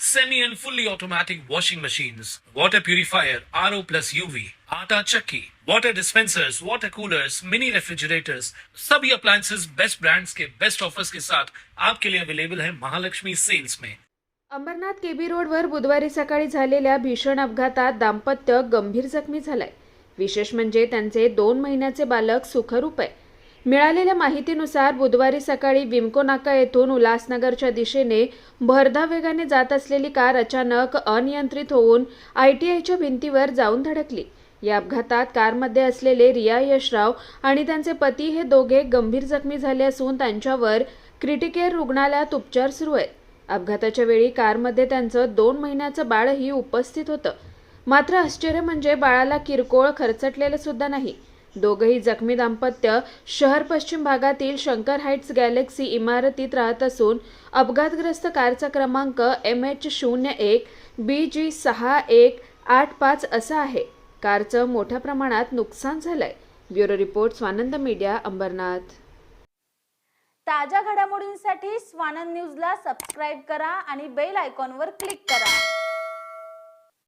semi and fully automatic washing machines, water purifier, RO plus UV, आटा चक्की, water dispensers, water coolers, mini refrigerators, सभी appliances best brands के best offers के साथ आपके लिए अवेलेबल है महालक्ष्मी सेल्स में अंबरनाथ केबी रोडवर बुधवारी सकाळी झालेल्या भीषण अपघातात दाम्पत्य गंभीर जखमी झालंय. विशेष म्हणजे त्यांचे दोन महिन्याचे बालक सुखरूप आहे. मिळालेल्या माहितीनुसार बुधवारी सकाळी विमको नाका येथून उल्हासनगरच्या दिशेने भरधाव वेगाने जात असलेली कार अचानक अनियंत्रित होऊन आय टी आयच्या भिंतीवर जाऊन धडकली. या अपघातात कारमध्ये असलेले रिया यशराव आणि त्यांचे पती हे दोघे गंभीर जखमी झाले असून त्यांच्यावर क्रिटिकेअर रुग्णालयात उपचार सुरू आहेत. अपघाताच्या वेळी कारमध्ये त्यांचं दोन महिन्याचं बाळही उपस्थित होतं. मात्र आश्चर्य म्हणजे बाळाला किरकोळ खरचटलेलं सुद्धा नाही. दोघंही जखमी दाम्पत्य. शहर पश्चिम भागातील शंकर हाईट्स गॅलेक्सी इमारतीत राहत असून अपघातग्रस्त कारचा क्रमांक एम एच शून्य एक बी जी सहा एक आठ पाच असा आहे. कारचं मोठ्या प्रमाणात नुकसान झालंय. Bureau report Swanand media Ambarnath. ताज्या घडामोडींसाठी स्वानंद न्यूजला सबस्क्राईब करा आणि बेल आयकॉनवर क्लिक करा.